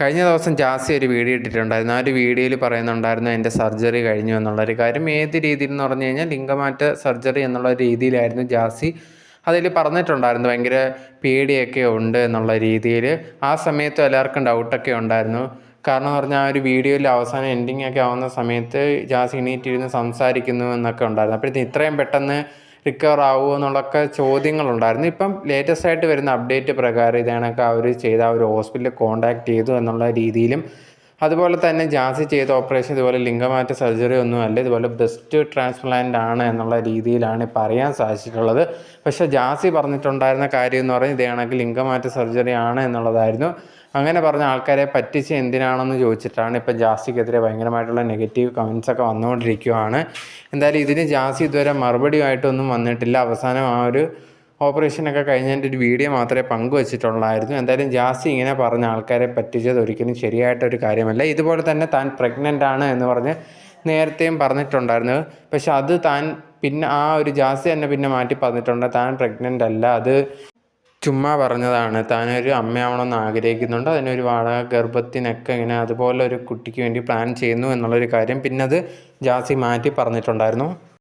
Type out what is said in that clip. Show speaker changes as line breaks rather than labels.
കഴിഞ്ഞ ദിവസം ജാസി ഒരു വീഡിയോ ഇട്ടിട്ടുണ്ടായിരുന്നു. ആ ഒരു വീഡിയോയിൽ പറയുന്നുണ്ടായിരുന്നു എന്റെ സർജറി കഴിഞ്ഞു എന്നുള്ളൊരു കാര്യം. ഏത് രീതിയിൽ എന്ന് പറഞ്ഞു കഴിഞ്ഞാൽ ലിംഗമാറ്റ സർജറി എന്നുള്ള രീതിയിലായിരുന്നു ജാസി അതിൽ പറഞ്ഞിട്ടുണ്ടായിരുന്നു. ഭയങ്കര പേടിയൊക്കെ ഉണ്ട് എന്നുള്ള രീതിയിൽ ആ സമയത്ത് എല്ലാവർക്കും ഡൗട്ടൊക്കെ ഉണ്ടായിരുന്നു. കാരണം പറഞ്ഞാൽ ആ ഒരു വീഡിയോയിൽ അവസാനം എൻഡിങ് ഒക്കെ ആവുന്ന സമയത്ത് ജാസി എണീറ്റിരുന്ന് സംസാരിക്കുന്നു എന്നൊക്കെ ഉണ്ടായിരുന്നു. അപ്പോഴത്തേക്കും ഇത്രയും പെട്ടെന്ന് റിക്കവർ ആവുമോ എന്നുള്ളൊക്കെ ചോദ്യങ്ങളുണ്ടായിരുന്നു. ഇപ്പം ലേറ്റസ്റ്റ് ആയിട്ട് വരുന്ന അപ്ഡേറ്റ് പ്രകാരം ഇതേണൊക്കെ അവർ ചെയ്ത ആ ഒരു ഹോസ്പിറ്റലിൽ കോൺടാക്ട് ചെയ്തു എന്നുള്ള രീതിയിലും അതുപോലെ തന്നെ ജാസി ചെയ്ത ഓപ്പറേഷൻ ഇതുപോലെ ലിംഗമാറ്റ സർജറി ഒന്നുമല്ല ഇതുപോലെ ബെസ്റ്റ് ട്രാൻസ്പ്ലാന്റ് ആണ് എന്നുള്ള രീതിയിലാണ് പറയാൻ സാധിച്ചിട്ടുള്ളത്. പക്ഷേ ജാസി പറഞ്ഞിട്ടുണ്ടായിരുന്ന കാര്യം എന്ന് പറഞ്ഞാൽ ഇതേ കണക്ക് ലിംഗമാറ്റ സർജറി ആണ് എന്നുള്ളതായിരുന്നു. അങ്ങനെ പറഞ്ഞ ആൾക്കാരെ പറ്റിച്ച് എന്തിനാണെന്ന് ചോദിച്ചിട്ടാണ് ഇപ്പം ജാസിക്കെതിരെ ഭയങ്കരമായിട്ടുള്ള നെഗറ്റീവ് കമൻസ് ഒക്കെ വന്നുകൊണ്ടിരിക്കുകയാണ് എന്തായാലും ഇതിന് ജാസി ഇതുവരെ മറുപടിയായിട്ടൊന്നും വന്നിട്ടില്ല. അവസാനം ആ ഒരു ഓപ്പറേഷനൊക്കെ കഴിഞ്ഞതിന്റെ ഒരു വീഡിയോ മാത്രമേ പങ്കുവച്ചിട്ടുള്ളായിരുന്നു. എന്തായാലും ജാസി ഇങ്ങനെ പറഞ്ഞ ആൾക്കാരെ പറ്റിച്ചത് ഒരിക്കലും ശരിയായിട്ടൊരു കാര്യമല്ല. ഇതുപോലെ തന്നെ താൻ പ്രഗ്നന്റ് ആണ് എന്ന് പറഞ്ഞ് നേരത്തെയും പറഞ്ഞിട്ടുണ്ടായിരുന്നു. പക്ഷെ അത് താൻ പിന്നെ ആ ഒരു ജാസി തന്നെ പിന്നെ മാറ്റി പറഞ്ഞിട്ടുണ്ട്. താൻ പ്രഗ്നന്റ് അല്ല. അത് ചുമ്മാ പറഞ്ഞതാണ്. താനൊരു അമ്മയാവണമെന്ന് ആഗ്രഹിക്കുന്നുണ്ട്. അതിനൊരു വാടക ഗർഭത്തിനൊക്കെ ഇങ്ങനെ അതുപോലെ ഒരു കുട്ടിക്ക് വേണ്ടി പ്ലാൻ ചെയ്യുന്നു എന്നുള്ളൊരു കാര്യം. പിന്നെ അത് ജാസി മാറ്റി പറഞ്ഞിട്ടുണ്ടായിരുന്നു.